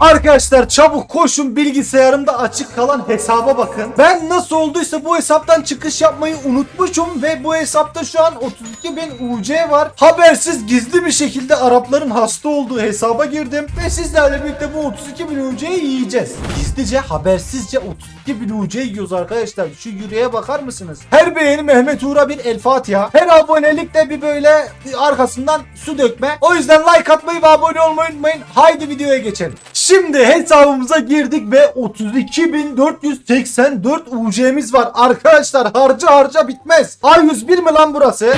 Arkadaşlar çabuk koşun bilgisayarımda açık kalan hesaba bakın. Ben nasıl olduysa bu hesaptan çıkış yapmayı unutmuşum ve bu hesapta şu an 32.000 UC var. Habersiz gizli bir şekilde Arapların hasta olduğu hesaba girdim ve sizlerle birlikte bu 32.000 UC'yi yiyeceğiz. Gizlice habersizce 32.000 UC yiyoruz arkadaşlar. Şu yüreğe bakar mısınız? Her beğeni Mehmet Uğur'a bir El Fatiha. Her abonelik de bir böyle arkasından su dökme. O yüzden like atmayı ve abone olmayı unutmayın. Haydi videoya geçelim. Şimdi hesabımıza girdik ve 32.484 UC'miz var. Arkadaşlar harca harca bitmez. A101 mi lan burası?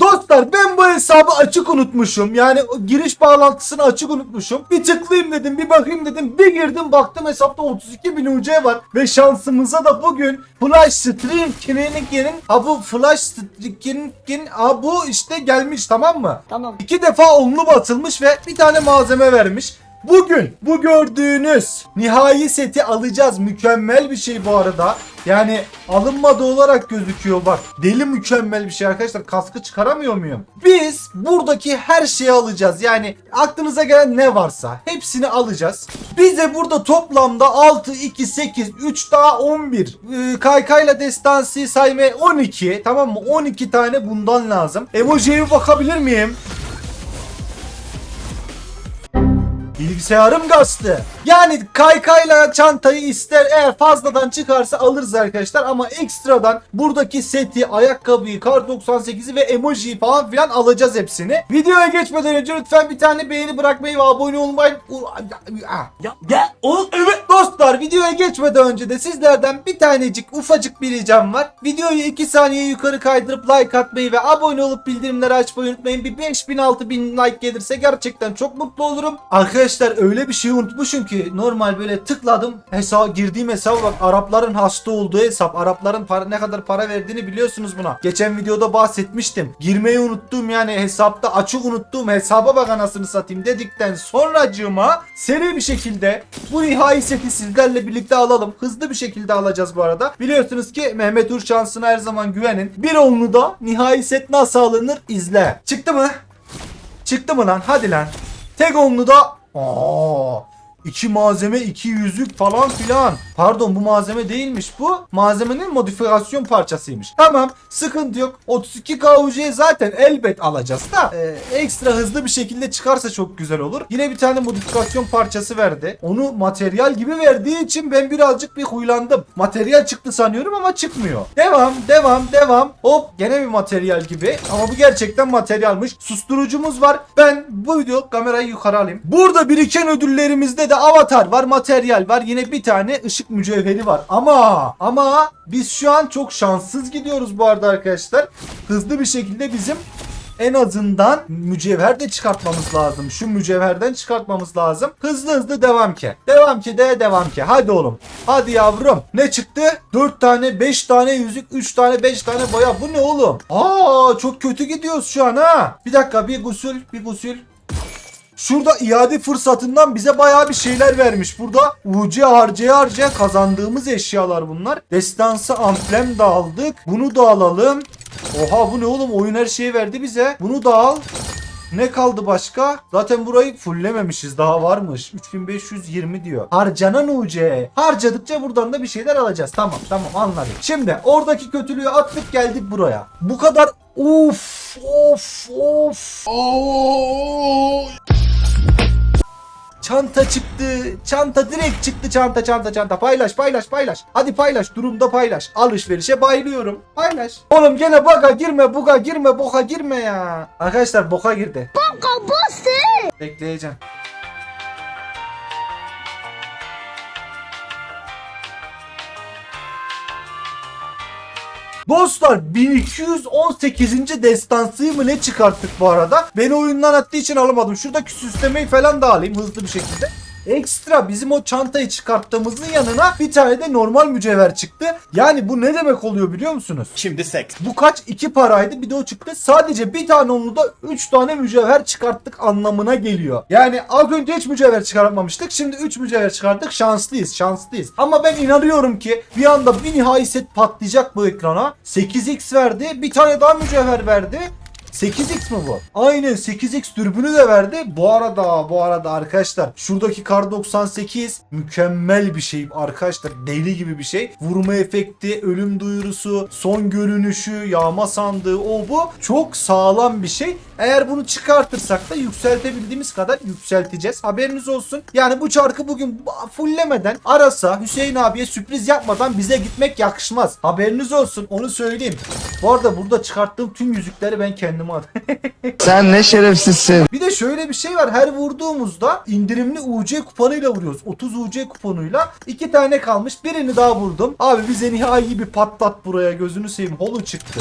Dostlar ben bu hesabı açık unutmuşum. Yani giriş bağlantısını açık unutmuşum. Bir tıklayayım dedim bir bakayım dedim. Bir girdim baktım hesapta 32 bin UC var. Ve şansımıza da bugün Flash Stream Clinic'in ha bu Flash Stream'in ha bu işte gelmiş tamam mı? Tamam. İki defa onlu batılmış ve bir tane malzeme vermiş. Bugün bu gördüğünüz nihai seti alacağız. Mükemmel bir şey bu arada. Yani alınmadı olarak gözüküyor bak. Deli mükemmel bir şey arkadaşlar. Kaskı çıkaramıyor muyum? Biz buradaki her şeyi alacağız. Yani aklınıza gelen ne varsa hepsini alacağız. Bize burada toplamda 6, 2, 8, 3 daha 11. Ee, kaykayla destansı saymaya 12. Tamam mı? 12 tane bundan lazım. Emoji'ye bakabilir miyim? Bilgisayarım gastı. Yani kaykayla çantayı ister eğer fazladan çıkarsa alırız arkadaşlar ama ekstradan buradaki seti, ayakkabıyı, kar 98'i ve emojiyi falan filan alacağız hepsini. Videoya geçmeden önce lütfen bir tane beğeni bırakmayı ve abone olmayı Ya, ya oğlum Evet dostlar videoya geçmeden önce de sizlerden bir tanecik ufacık bir ricam var. Videoyu 2 saniye yukarı kaydırıp like atmayı ve abone olup bildirimleri açmayı unutmayın. Bir 5000 6000 like gelirse gerçekten çok mutlu olurum. Arkadaşlar öyle bir şey unutmuşum ki normal böyle tıkladım hesaba girdiğim hesaba bak Arapların hasta olduğu hesap. Arapların para, ne kadar para verdiğini biliyorsunuz buna. Geçen videoda bahsetmiştim. Girmeyi unuttuğum yani hesapta açık unuttuğum hesaba bak anasını satayım dedikten sonracığıma seri bir şekilde bu nihai seti sizlerle birlikte alalım. Hızlı bir şekilde alacağız bu arada. Biliyorsunuz ki Mehmet Uğur şansına her zaman güvenin. Bir onlu da nihai set nasıl alınır izle. Çıktı mı? Çıktı mı lan? Hadi lan. Tek onlu da Aa, iki malzeme, iki yüzük falan filan. Pardon bu malzeme değilmiş bu. Malzemenin modifikasyon parçasıymış. Tamam sıkıntı yok. 32 KUC'yi zaten elbet alacağız da e, ekstra hızlı bir şekilde çıkarsa çok güzel olur. Yine bir tane modifikasyon parçası verdi. Onu materyal gibi verdiği için ben birazcık bir huylandım. Materyal çıktı sanıyorum ama çıkmıyor. Devam, devam, devam. Hop gene bir materyal gibi. Ama bu gerçekten materyalmiş. Susturucumuz var. Ben bu video kamerayı yukarı alayım. Burada biriken ödüllerimizde de avatar var, materyal var. Yine bir tane ışık mücevheri var. Ama ama biz şu an çok şanssız gidiyoruz bu arada arkadaşlar. Hızlı bir şekilde bizim en azından mücevher de çıkartmamız lazım. Şu mücevherden çıkartmamız lazım. Hızlı hızlı devam ki. Devam ki de devam ki. Hadi oğlum. Hadi yavrum. Ne çıktı? 4 tane, 5 tane yüzük, 3 tane, 5 tane boya. Bu ne oğlum? Aa çok kötü gidiyoruz şu an ha. Bir dakika bir gusül, bir gusül. Şurada iade fırsatından bize bayağı bir şeyler vermiş. Burada UC harcaya harcaya kazandığımız eşyalar bunlar. Destansı amblem de aldık. Bunu da alalım. Oha bu ne oğlum oyun her şeyi verdi bize. Bunu da al. Ne kaldı başka? Zaten burayı fulllememişiz. Daha varmış. 3520 diyor. Harcanan UC. Harcadıkça buradan da bir şeyler alacağız. Tamam tamam anladık. Şimdi oradaki kötülüğü attık geldik buraya. Bu kadar Uf of of. Çanta çıktı. Çanta direkt çıktı çanta çanta çanta. Paylaş paylaş paylaş. Hadi paylaş durumda paylaş. Alışverişe bayılıyorum. Paylaş. Oğlum gene baka girme buga girme boka girme ya. Arkadaşlar boka girdi. Boka Bekleyeceğim. Dostlar 1218. destansıyı mı ne çıkarttık bu arada? Beni oyundan attığı için alamadım. Şuradaki süslemeyi falan da alayım hızlı bir şekilde. Ekstra bizim o çantayı çıkarttığımızın yanına bir tane de normal mücevher çıktı. Yani bu ne demek oluyor biliyor musunuz? Şimdi seks. Bu kaç? iki paraydı bir de o çıktı. Sadece bir tane onu da 3 tane mücevher çıkarttık anlamına geliyor. Yani az önce hiç mücevher çıkartmamıştık. Şimdi 3 mücevher çıkarttık. Şanslıyız şanslıyız. Ama ben inanıyorum ki bir anda bir nihai set patlayacak bu ekrana. 8x verdi. Bir tane daha mücevher verdi. 8x mi bu? Aynen 8x dürbünü de verdi. Bu arada bu arada arkadaşlar şuradaki kar 98 mükemmel bir şey arkadaşlar. Deli gibi bir şey. Vurma efekti, ölüm duyurusu, son görünüşü, yağma sandığı o bu. Çok sağlam bir şey. Eğer bunu çıkartırsak da yükseltebildiğimiz kadar yükselteceğiz. Haberiniz olsun. Yani bu çarkı bugün fulllemeden arasa Hüseyin abiye sürpriz yapmadan bize gitmek yakışmaz. Haberiniz olsun onu söyleyeyim. Bu arada burada çıkarttığım tüm yüzükleri ben kendime aldım. Sen ne şerefsizsin. Bir de şöyle bir şey var. Her vurduğumuzda indirimli UC kuponuyla vuruyoruz. 30 UC kuponuyla. iki tane kalmış. Birini daha vurdum. Abi bize nihai bir patlat buraya. Gözünü seveyim. Holo çıktı.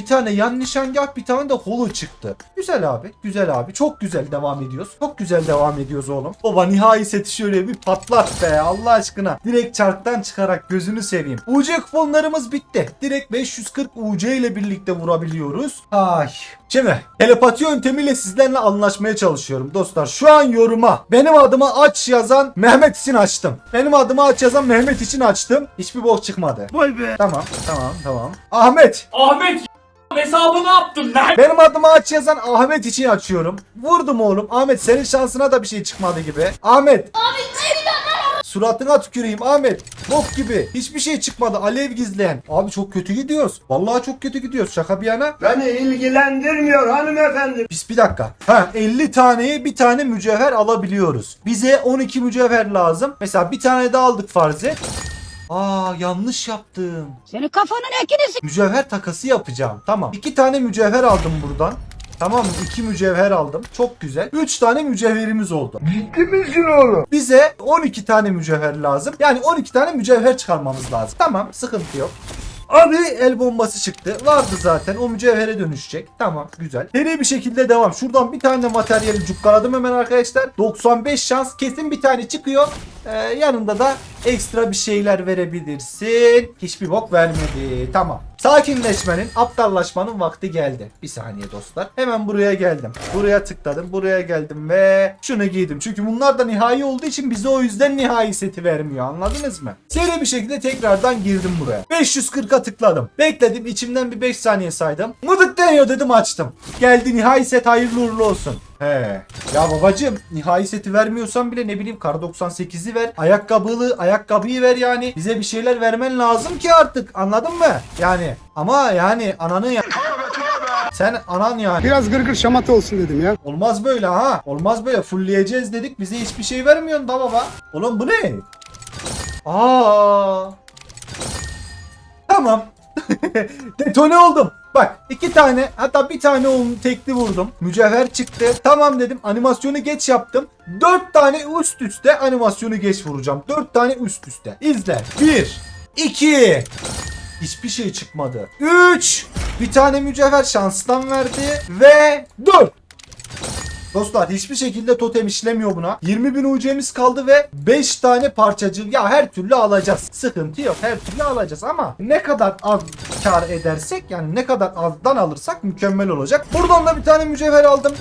Bir tane yan nişangah bir tane de holo çıktı. Güzel abi. Güzel abi. Çok güzel devam ediyoruz. Çok güzel devam ediyoruz oğlum. Baba nihai seti şöyle bir patlat be Allah aşkına. Direkt çarktan çıkarak gözünü seveyim. UC kuponlarımız bitti. Direkt 540 UC ile birlikte vurabiliyoruz. Ay. Şimdi telepati yöntemiyle sizlerle anlaşmaya çalışıyorum dostlar. Şu an yoruma benim adıma aç yazan Mehmet için açtım. Benim adıma aç yazan Mehmet için açtım. Hiçbir bok çıkmadı. Vay be. Tamam tamam tamam. Ahmet Ahmet hesabı ne yaptın lan? benim adıma aç yazan Ahmet için açıyorum. Vurdum oğlum. Ahmet senin şansına da bir şey çıkmadı gibi. Ahmet. Suratına tüküreyim Ahmet. Bok gibi. Hiçbir şey çıkmadı. Alev gizleyen. Abi çok kötü gidiyoruz. Vallahi çok kötü gidiyoruz. Şaka bir yana. Beni ilgilendirmiyor hanımefendi. Biz bir dakika. Ha 50 taneye bir tane mücevher alabiliyoruz. Bize 12 mücevher lazım. Mesela bir tane daha aldık farz et. Aa yanlış yaptım. Senin kafanın ekini Mücevher takası yapacağım. Tamam. İki tane mücevher aldım buradan. Tamam mı? İki mücevher aldım. Çok güzel. Üç tane mücevherimiz oldu. Ciddi misin oğlum? Bize 12 tane mücevher lazım. Yani 12 tane mücevher çıkarmamız lazım. Tamam sıkıntı yok. Abi el bombası çıktı. Vardı zaten. O mücevhere dönüşecek. Tamam güzel. Seri bir şekilde devam. Şuradan bir tane materyali cukkaladım hemen arkadaşlar. 95 şans. Kesin bir tane çıkıyor. Ee, yanında da ekstra bir şeyler verebilirsin. Hiçbir bok vermedi. Tamam. Sakinleşmenin, aptallaşmanın vakti geldi. Bir saniye dostlar. Hemen buraya geldim. Buraya tıkladım. Buraya geldim ve şunu giydim. Çünkü bunlar da nihai olduğu için bize o yüzden nihai seti vermiyor. Anladınız mı? Seri bir şekilde tekrardan girdim buraya. 540'a tıkladım. Bekledim. içimden bir 5 saniye saydım. Mıdık deniyor dedim açtım. Geldi nihai set hayırlı uğurlu olsun. He. Ya babacım nihai seti vermiyorsan bile ne bileyim kar 98'i ver. Ayakkabılı ayakkabıyı ver yani. Bize bir şeyler vermen lazım ki artık. Anladın mı? Yani ama yani ananı ya. Sen anan yani. Biraz gırgır şamata olsun dedim ya. Olmaz böyle ha. Olmaz böyle. Fullleyeceğiz dedik. Bize hiçbir şey vermiyorsun da baba. Oğlum bu ne? Aa. Tamam. Detone oldum. Bak iki tane hatta bir tane oğlum tekli vurdum. Mücevher çıktı. Tamam dedim animasyonu geç yaptım. Dört tane üst üste animasyonu geç vuracağım. Dört tane üst üste. İzle. Bir. iki. Hiçbir şey çıkmadı. 3. Bir tane mücevher şanstan verdi. Ve 4. Dostlar hiçbir şekilde totem işlemiyor buna. 20 bin UC'miz kaldı ve 5 tane parçacı. Ya her türlü alacağız. Sıkıntı yok. Her türlü alacağız ama ne kadar az kar edersek yani ne kadar azdan alırsak mükemmel olacak. Buradan da bir tane mücevher aldım.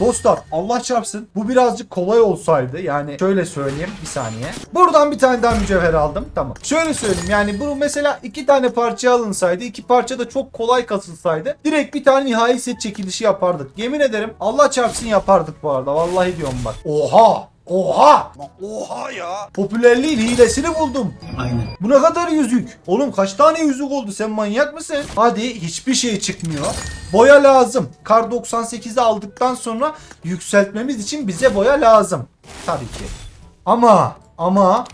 Dostlar Allah çarpsın. Bu birazcık kolay olsaydı yani şöyle söyleyeyim bir saniye. Buradan bir tane daha mücevher aldım. Tamam. Şöyle söyleyeyim yani bunu mesela iki tane parça alınsaydı iki parça da çok kolay kasılsaydı direkt bir tane nihai set çekilişi yapardık. Yemin ederim Allah çarpsın yapardık bu arada. Vallahi diyorum bak. Oha! Oha! Oha ya. Popülerliğin hilesini buldum. Aynen. Bu ne kadar yüzük? Oğlum kaç tane yüzük oldu? Sen manyak mısın? Hadi hiçbir şey çıkmıyor. Boya lazım. Kar 98'i aldıktan sonra yükseltmemiz için bize boya lazım. Tabii ki. Ama ama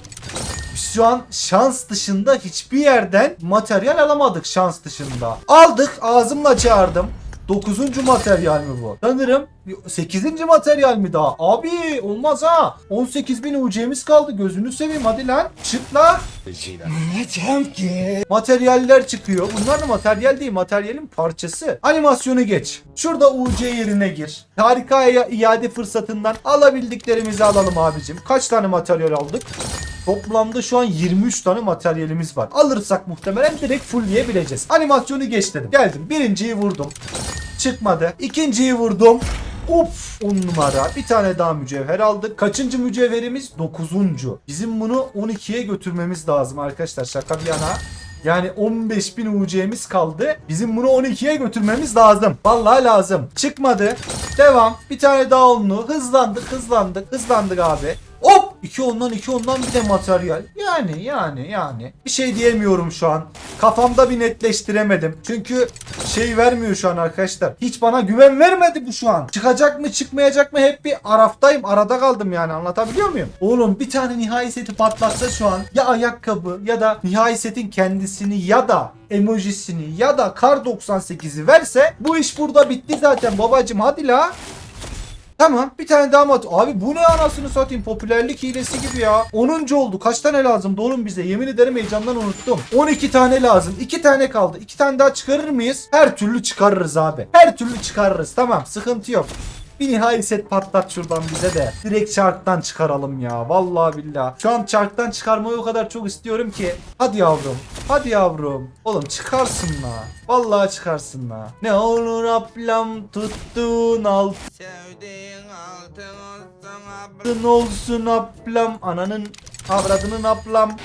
şu an şans dışında hiçbir yerden materyal alamadık şans dışında. Aldık ağzımla çağırdım. 9. materyal mi bu? Sanırım 8. materyal mi daha? Abi olmaz ha. 18.000 UC'miz kaldı. Gözünü seveyim hadi lan. Çık la. Ki. Materyaller çıkıyor. Bunlar da materyal değil. Materyalin parçası. Animasyonu geç. Şurada UC yerine gir. Harika iade fırsatından alabildiklerimizi alalım abicim. Kaç tane materyal aldık? Toplamda şu an 23 tane materyalimiz var. Alırsak muhtemelen direkt fullleyebileceğiz. Animasyonu geç dedim. Geldim. Birinciyi vurdum. Çıkmadı. İkinciyi vurdum. Uf 10 numara. Bir tane daha mücevher aldık. Kaçıncı mücevherimiz? 9. Bizim bunu 12'ye götürmemiz lazım arkadaşlar. Şaka bir yana. Yani 15.000 UC'miz kaldı. Bizim bunu 12'ye götürmemiz lazım. Vallahi lazım. Çıkmadı. Devam. Bir tane daha onlu. Hızlandık hızlandık hızlandık abi. Hop! 2 ondan 2 ondan bir de materyal. Yani yani yani. Bir şey diyemiyorum şu an. Kafamda bir netleştiremedim. Çünkü şey vermiyor şu an arkadaşlar. Hiç bana güven vermedi bu şu an. Çıkacak mı çıkmayacak mı hep bir araftayım. Arada kaldım yani anlatabiliyor muyum? Oğlum bir tane nihai seti patlatsa şu an ya ayakkabı ya da nihai setin kendisini ya da emojisini ya da kar 98'i verse bu iş burada bitti zaten babacım hadi la. Tamam bir tane daha mı at- Abi bu ne anasını satayım popülerlik hilesi gibi ya. 10. oldu. Kaç tane lazım oğlum bize? Yemin ederim heyecandan unuttum. 12 tane lazım. 2 tane kaldı. 2 tane daha çıkarır mıyız? Her türlü çıkarırız abi. Her türlü çıkarırız. Tamam sıkıntı yok. Bir nihai set patlat şuradan bize de. Direkt çarktan çıkaralım ya. Vallahi billahi. Şu an çarktan çıkarmayı o kadar çok istiyorum ki. Hadi yavrum. Hadi yavrum. Oğlum çıkarsın la. Vallahi çıkarsın la. Ne olur ablam tuttun alt Altın olsun ablam ananın avradının ablam.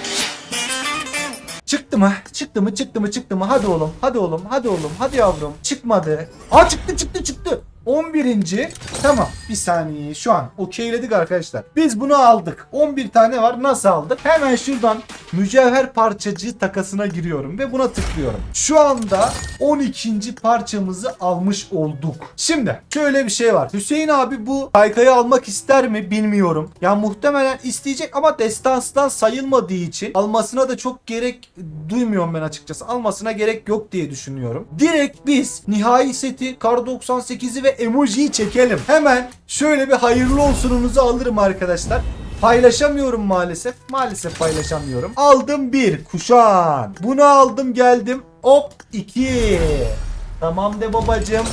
Çıktı mı? Çıktı mı? Çıktı mı? Çıktı mı? Hadi oğlum. Hadi oğlum. Hadi oğlum. Hadi yavrum. Çıkmadı. Aa çıktı çıktı çıktı. 11. Tamam. Bir saniye. Şu an okeyledik arkadaşlar. Biz bunu aldık. 11 tane var. Nasıl aldık? Hemen şuradan mücevher parçacığı takasına giriyorum ve buna tıklıyorum. Şu anda 12. parçamızı almış olduk. Şimdi şöyle bir şey var. Hüseyin abi bu kaykayı almak ister mi bilmiyorum. Ya muhtemelen isteyecek ama destanstan sayılmadığı için almasına da çok gerek duymuyorum ben açıkçası. Almasına gerek yok diye düşünüyorum. Direkt biz nihai seti Kar 98'i ve emojiyi çekelim. Hemen şöyle bir hayırlı olsununuzu alırım arkadaşlar. Paylaşamıyorum maalesef. Maalesef paylaşamıyorum. Aldım bir kuşan. Bunu aldım geldim. Hop 2. Tamam de babacım.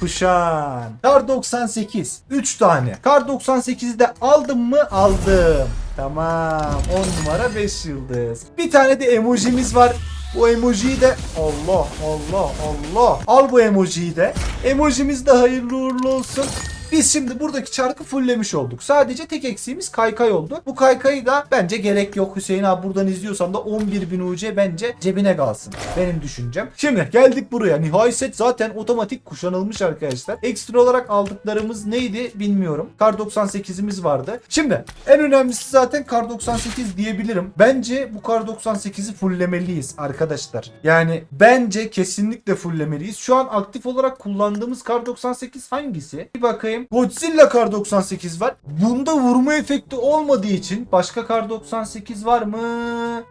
Kuşan. Kar 98. 3 tane. Kar 98'i de aldım mı? Aldım. Tamam. 10 numara 5 yıldız. Bir tane de emojimiz var. Bu emojiyi de Allah Allah Allah. Al bu emojiyi de. Emojimiz de hayırlı uğurlu olsun. Biz şimdi buradaki çarkı fulllemiş olduk. Sadece tek eksiğimiz kaykay oldu. Bu kaykayı da bence gerek yok. Hüseyin abi buradan izliyorsan da 11.000 UC bence cebine kalsın. Benim düşüncem. Şimdi geldik buraya. Nihai set zaten otomatik kuşanılmış arkadaşlar. Ekstra olarak aldıklarımız neydi bilmiyorum. Kar 98'imiz vardı. Şimdi en önemlisi zaten Kar 98 diyebilirim. Bence bu Kar 98'i fulllemeliyiz arkadaşlar. Yani bence kesinlikle fulllemeliyiz. Şu an aktif olarak kullandığımız Kar 98 hangisi? Bir bakayım. Godzilla Kar 98 var. Bunda vurma efekti olmadığı için başka Kar 98 var mı?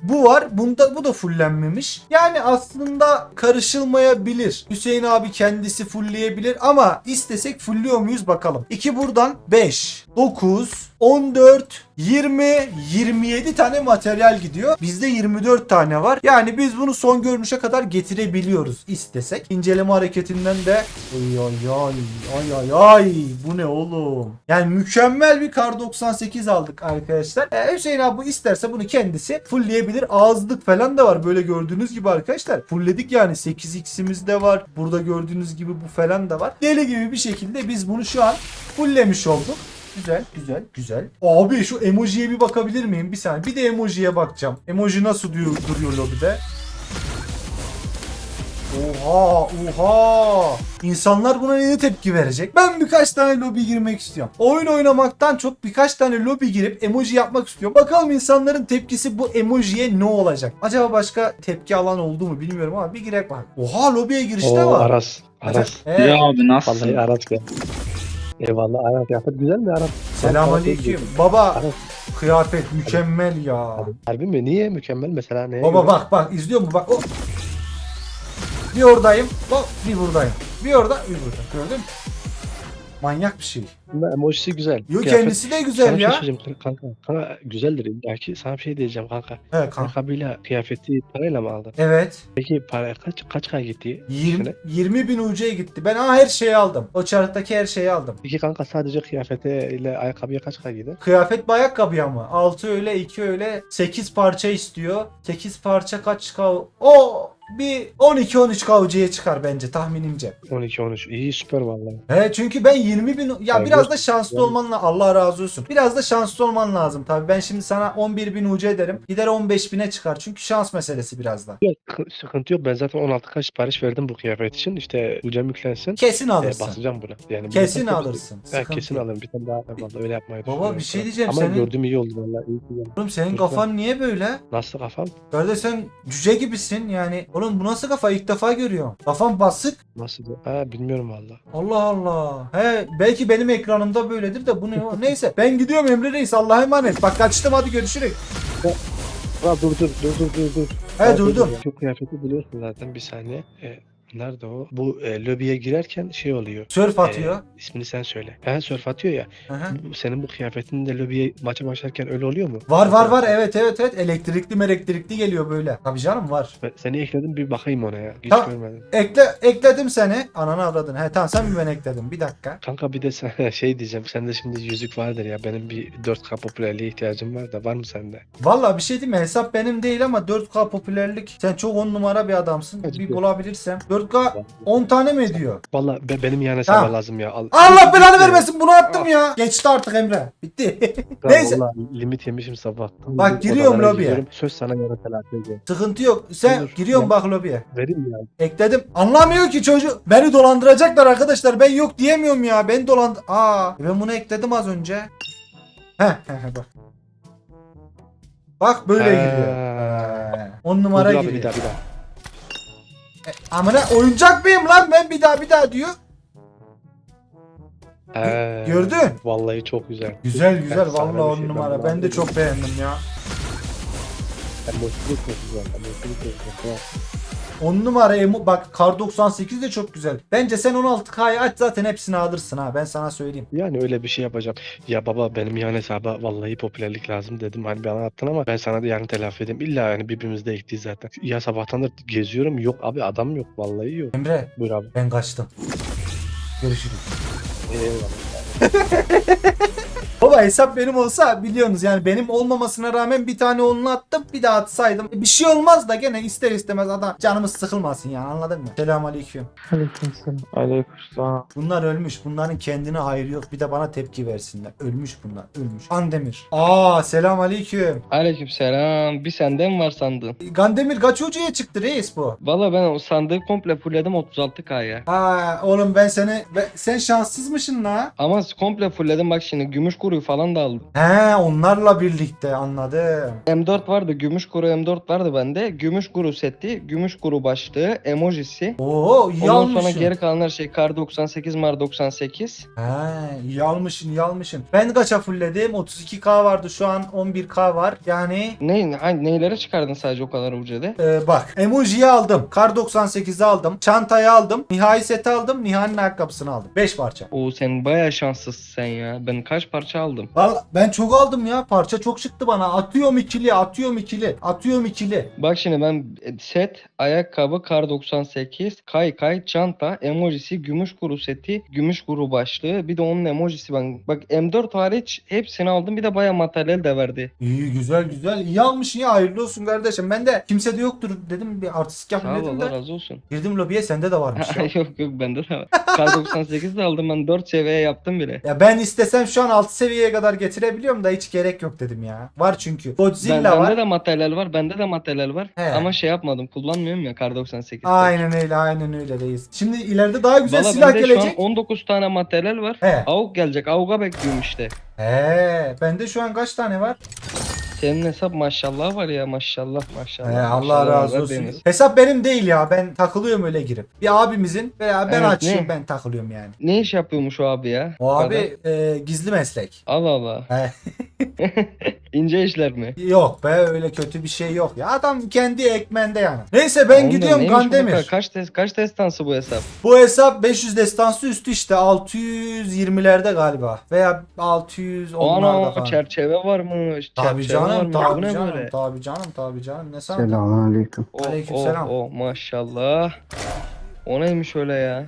Bu var. Bunda bu da fullenmemiş. Yani aslında karışılmayabilir. Hüseyin abi kendisi fullleyebilir ama istesek fullliyor muyuz bakalım. 2 buradan 5, 9, 14, 20, 27 tane materyal gidiyor. Bizde 24 tane var. Yani biz bunu son görünüşe kadar getirebiliyoruz istesek. İnceleme hareketinden de ay ay ay ay ay bu ne oğlum? Yani mükemmel bir kar 98 aldık arkadaşlar. Ee, Hüseyin abi isterse bunu kendisi fullleyebilir. Ağızlık falan da var böyle gördüğünüz gibi arkadaşlar. Fullledik yani 8x'imiz de var. Burada gördüğünüz gibi bu falan da var. Deli gibi bir şekilde biz bunu şu an fulllemiş olduk. Güzel, güzel, güzel. Abi şu emojiye bir bakabilir miyim? Bir saniye. Bir de emojiye bakacağım. Emoji nasıl duruyor, duruyor lobide? Oha, oha. İnsanlar buna ne tepki verecek? Ben birkaç tane lobi girmek istiyorum. Oyun oynamaktan çok birkaç tane lobi girip emoji yapmak istiyorum. Bakalım insanların tepkisi bu emojiye ne olacak? Acaba başka tepki alan oldu mu bilmiyorum ama bir girek bak. Oha lobiye girişte Oo, var. Aras. Aras. Ya abi nasılsın? Vallahi Aras gel. Eyvallah Aras kıyafet güzel mi Aras? Selamünaleyküm. Baba Aras. kıyafet mükemmel ya. Harbi mi? Niye? Mükemmel mesela neye Baba göre? bak bak izliyor mu bak. Oh. Bir oradayım. Bak bir buradayım. Bir orada bir burada. Gördün mü? Manyak bir şey. Bunda Emojisi güzel. Yo Kıyafet- kendisi de Sana güzel bir şey ya. söyleyeceğim kanka. Kanka güzeldir. Belki sana bir şey diyeceğim kanka. Evet kanka. Ayakkabıyla kıyafeti parayla mı aldın? Evet. Peki para kaç kaç kay gitti? 20, üstüne? 20 bin UC'ye gitti. Ben aa, her şeyi aldım. O çarktaki her şeyi aldım. Peki kanka sadece kıyafete ile ayakkabıya kaç kay gider? Kıyafet bir ayakkabıya mı? 6 öyle 2 öyle 8 parça istiyor. 8 parça kaç kal? O bir 12-13 kavcıya çıkar bence tahminimce. 12-13 iyi süper vallahi. He çünkü ben 20 bin ya Abi, biraz da şanslı yani- olman la- Allah razı olsun. Biraz da şanslı olman lazım tabii. Ben şimdi sana 11 bin ucu ederim. Gider 15 bine çıkar. Çünkü şans meselesi biraz da. Yok sıkı- sıkıntı yok ben zaten 16K sipariş verdim bu kıyafet için işte ucam yüklensin. Kesin E, alırsın. basacağım buna. Yani Kesin bu- alırsın. Ha, Sıkıntı kesin yok. alırım bir tane daha vallahi öyle yapmayı Baba, bir şey diyeceğim, Ama senin- gördüğüm iyi oldu vallahi. iyi yaptın. Oğlum senin Lütfen. kafan niye böyle? Nasıl kafam? Kardeş sen cüce gibisin yani. Oğlum bu nasıl kafa? İlk defa görüyorum. Kafan basık. Nasıl? Ha bilmiyorum valla. Allah Allah. He belki benim ekranımda böyledir de bu ne? Neyse ben gidiyorum Emre Reis. Allah'a emanet. Bak kaçtım hadi görüşürüz. Ha dur dur dur dur dur. He durdum. dur. Şu kıyafeti biliyorsun zaten bir saniye. E, nerede o? Bu e, lobiye girerken şey oluyor. Sörf E, atıyor. ismini sen söyle. Ben surf atıyor ya. Bu- Senin bu kıyafetin de lobiye maça başlarken öyle oluyor mu? Var var var evet evet evet elektrikli elektrikli geliyor böyle. Tabii canım var. Ben seni ekledim bir bakayım ona ya. Hiç Tamam. görmedim. Ekle ekledim seni. Ananı avradın. He tamam sen mi ben ekledim. Bir dakika. Kanka bir de sana şey diyeceğim. Sende şimdi yüzük vardır ya. Benim bir 4K popülerliğe ihtiyacım var da var mı sende? Valla bir şey diyeyim mi? Hesap benim değil ama 4K popülerlik. Sen çok on numara bir adamsın. Hadi bir gör. bulabilirsem. 4K 10 tane mi ediyor? Valla be- benim yani Ha. sana lazım ya. Al. Allah belanı vermesin bunu attım ya. Geçti artık Emre. Bitti. Ben Neyse. vallahi limit yemişim sabah. Bak, giriyorum Odalara lobiye. giriyorum. Söz sana yarın telafi. Sıkıntı yok. Sen Dur, giriyorsun ya. bak lobiye. Vereyim ya. Ekledim. Anlamıyor ki çocuk. Beni dolandıracaklar arkadaşlar. Ben yok diyemiyorum ya. Beni doland... Aa, ben bunu ekledim az önce. Heh, heh, heh, bak. Bak böyle Ha. giriyor. He. 10 numara Dur abi, giriyor. bir daha bir daha. E, amına oyuncak mıyım lan ben bir daha bir daha diyor. He. Gördün? Vallahi çok güzel. Güzel güzel Efsane vallahi bir on şey. numara. Ben Ben de çok beğendim ya. Emotini çok güzel. Emotini çok güzel. 10 numara emo bak Kar 98 de çok güzel. Bence sen 16K'yı aç zaten hepsini alırsın ha ben sana söyleyeyim. Yani öyle bir şey yapacağım. Ya baba benim yan hesaba vallahi popülerlik lazım dedim. Hani bana attın ama ben sana da yarın telafi edeyim. İlla yani birbirimize ektiği zaten. Ya sabahtandır geziyorum. Yok abi adam yok. Vallahi yok. Emre Buyur abi. ben kaçtım. Görüşürüz. Eyvallah. Baba hesap benim olsa biliyorsunuz yani benim olmamasına rağmen bir tane onunla attım bir daha atsaydım. Bir şey olmaz da gene ister istemez adam canımız sıkılmasın yani anladın mı? Selam aleyküm. Aleykümselam. Bunlar ölmüş. Bunların kendine hayrı yok. Bir de bana tepki versinler. Ölmüş bunlar. Ölmüş. Gandemir. Aa selam aleyküm. Aleykümselam. Bir sende mi var sandın? Gandemir kaç hocaya çıktı reis bu? Valla ben o sandığı komple fullledim 36K'ya. Aa oğlum ben seni ben- sen şanssızmışsın la. Ama komple fullledim bak şimdi gümüş kuruyu falan da aldım. He onlarla birlikte anladım. M4 vardı gümüş kuru M4 vardı bende. Gümüş kuru seti, gümüş kuru başlığı, emojisi. Oo iyi Ondan almışsın. sonra geri kalanlar şey kar 98 mar 98. He iyi almışsın iyi almışsın. Ben kaça fullledim? 32k vardı şu an 11k var. Yani Ne, hangi, neylere çıkardın sadece o kadar ucede? e, bak emojiyi aldım. Kar 98'i aldım. Çantayı aldım. Nihai seti aldım. Nihai'nin ayakkabısını aldım. 5 parça. Oo sen baya şanslısın sen ya. Ben kaç parça aldım? Valla ben çok aldım ya. Parça çok çıktı bana. Atıyorum ikili, atıyorum ikili, atıyorum ikili. Bak şimdi ben e, set, ayakkabı, kar 98, kay kay, çanta, emojisi, gümüş kuru seti, gümüş kuru başlığı, bir de onun emojisi ben. Bak M4 hariç hepsini aldım bir de baya materyal de verdi. İyi güzel güzel. İyi almışsın ya. Hayırlı olsun kardeşim. Ben de kimse de yoktur dedim. Bir artistik yapayım dedim Allah de. razı olsun. Girdim lobiye sende de varmış ya. yok yok bende de var. Kar 98 de aldım ben 4 seviye yaptım bile. Ya ben istesem şu an 6 seviyeye kadar getirebiliyorum da hiç gerek yok dedim ya. Var çünkü. Ben, Godzilla bende var. de materyal var, bende de materyal var. He. Ama şey yapmadım, kullanmıyorum ya Kar 98. Aynen öyle aynen öyle reis. Şimdi ileride daha güzel Valla silah bende şu an gelecek. 19 tane materyal var. He. AUG gelecek, AUG'a bekliyorum işte. He, bende şu an kaç tane var? Senin hesap maşallah var ya maşallah maşallah. He, Allah maşallah razı var olsun. Deniz. Hesap benim değil ya. Ben takılıyorum öyle girip. Bir abimizin veya ben Evet, açıyorum ne? ben takılıyorum yani. Ne iş yapıyormuş o abi ya? O abi e, gizli meslek. Allah Allah. He. İnce işler mi? Yok be öyle kötü bir şey yok ya. Adam kendi ekmende yani. Neyse ben Ondan gidiyorum neymiş bu kadar? Kaç, des, kaç destansı bu hesap? Bu hesap 500 destansı üstü işte 620'lerde galiba veya 610'larda Ana falan. çerçeve var mı? Tabii Çerçeve canım, mı? Bu tabii ne canım, böyle? tabii canım, tabii canım. Ne sandın? Selamünaleyküm. Oh, Aleykümselam. oh, oh, maşallah. O neymiş öyle ya?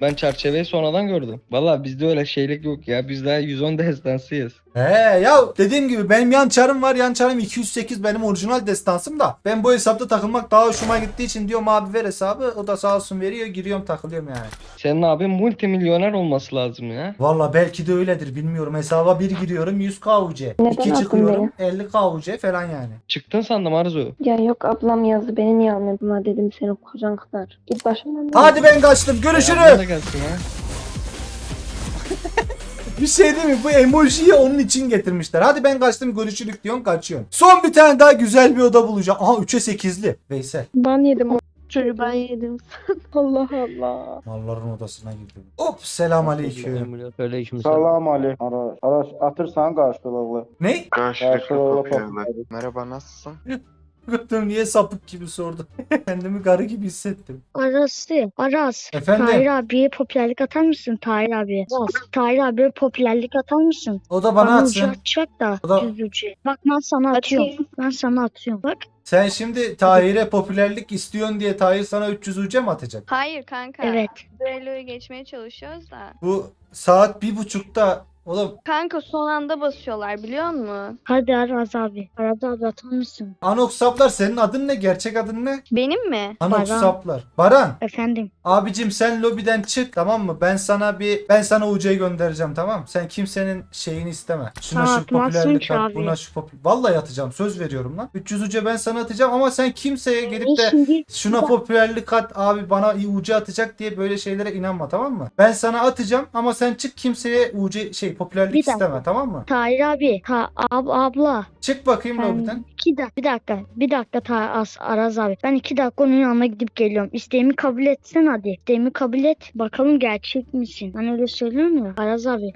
Ben çerçeveyi sonradan gördüm. Valla bizde öyle şeylik yok ya. Biz daha 110 destansıyız. He ya dediğim gibi benim yan çarım var. Yan çarım 208 benim orijinal destansım da. Ben bu hesapta takılmak daha hoşuma gittiği için diyorum abi ver hesabı. O da sağ olsun veriyor. Giriyorum takılıyorum yani. Senin abin multimilyoner olması lazım ya. Valla belki de öyledir bilmiyorum. Hesaba bir giriyorum 100 KUC. Neden 2 attın çıkıyorum 50 KUC falan yani. Çıktın sandım Arzu. Ya yok ablam yazdı beni niye anladın ha dedim senin kocan kadar. İlk başından Hadi ben kaçtım. Ablan Görüşürüz. da gelsin ha. Bir şey değil mi? Bu emojiyi onun için getirmişler. Hadi ben kaçtım görüşürük diyorsun kaçıyorsun. Son bir tane daha güzel bir oda bulacağım. Aha 3'e 8'li. Veysel. Ben yedim o çocuğu ben yedim. Allah Allah. Malların odasına girdim. Hop selam aleyküm. Salam aleyküm. Araç, araç atırsan karşılıklı. Ne? Karşılıklı paket. Merhaba nasılsın? Gördüm niye sapık gibi sordu. Kendimi garı gibi hissettim. Arası, Aras. Efendim? Tahir abiye popülerlik atar mısın Tahir abi? Aras, Tahir abiye popülerlik atar mısın? O da bana ucu atsın. atacak da O da-. Bak ben sana atıyorum. Ben sana atıyorum. Bak. Sen şimdi Tahir'e popülerlik istiyorsun diye Tahir sana 300 uca mı atacak? Hayır kanka. Evet. Düelloyu geçmeye çalışıyoruz da. Bu saat bir buçukta oğlum Kanka son anda basıyorlar biliyor musun? Hadi Aras abi. Aras abi atar mısın? Anox saplar senin adın ne? Gerçek adın ne? Benim mi? Anox Baran. saplar. Baran. Efendim. Abicim sen lobiden çık tamam mı? Ben sana bir ben sana UC'yi göndereceğim tamam mı? Sen kimsenin şeyini isteme. Şuna Tamam, şu atmazsın popülerlik ki at, abi. buna şu popüler. Vallahi atacağım söz veriyorum lan. 300 UC ben sana atacağım ama sen kimseye gelip de şimdi şuna popülerlik at abi bana UC atacak diye böyle şeylere inanma tamam mı? Ben sana atacağım ama sen çık kimseye UC şey popülerlik Bir dakika. isteme tamam mı? Tahir abi. Ta, ab, abla. Çık bakayım Ben lobiden. iki dakika, bir dakika, bir dakika ta, As, Aras abi. Ben iki dakika onun yanına gidip geliyorum. İsteğimi kabul etsen hadi. İsteğimi kabul et. Bakalım gerçek misin? Ben öyle söylüyorum ya. Aras abi.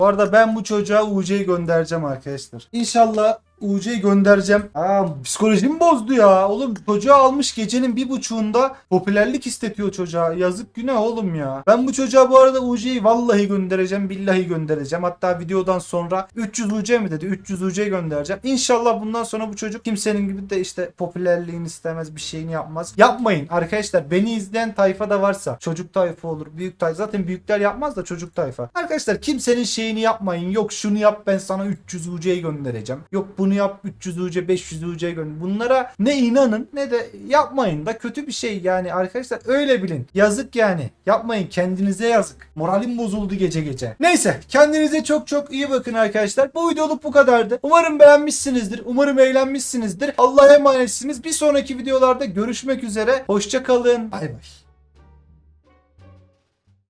Bu arada ben bu çocuğa UC'yi göndereceğim arkadaşlar. İnşallah UC'yi göndereceğim. Aa, psikolojimi bozdu ya. Oğlum çocuğa almış gecenin bir buçuğunda popülerlik istetiyor çocuğa. Yazık günah oğlum ya. Ben bu çocuğa bu arada UC'yi vallahi göndereceğim. Billahi göndereceğim. Hatta videodan sonra 300 UC mi dedi? 300 UC göndereceğim. İnşallah bundan sonra bu çocuk kimsenin gibi de işte popülerliğini istemez. Bir şeyini yapmaz. Yapmayın arkadaşlar. Beni izleyen tayfa da varsa çocuk tayfa olur. Büyük tayfa. Zaten büyükler yapmaz da çocuk tayfa. Arkadaşlar kimsenin şeyini yapmayın. Yok şunu yap ben sana 300 UC'yi göndereceğim. Yok bunu yap 300 UC 500 UC gönder. Bunlara ne inanın ne de yapmayın da kötü bir şey yani arkadaşlar öyle bilin. Yazık yani. Yapmayın kendinize yazık. Moralim bozuldu gece gece. Neyse kendinize çok çok iyi bakın arkadaşlar. Bu videoluk bu kadardı. Umarım beğenmişsinizdir. Umarım eğlenmişsinizdir. Allah'a emanetsiniz. Bir sonraki videolarda görüşmek üzere. Hoşça kalın. Bay bay.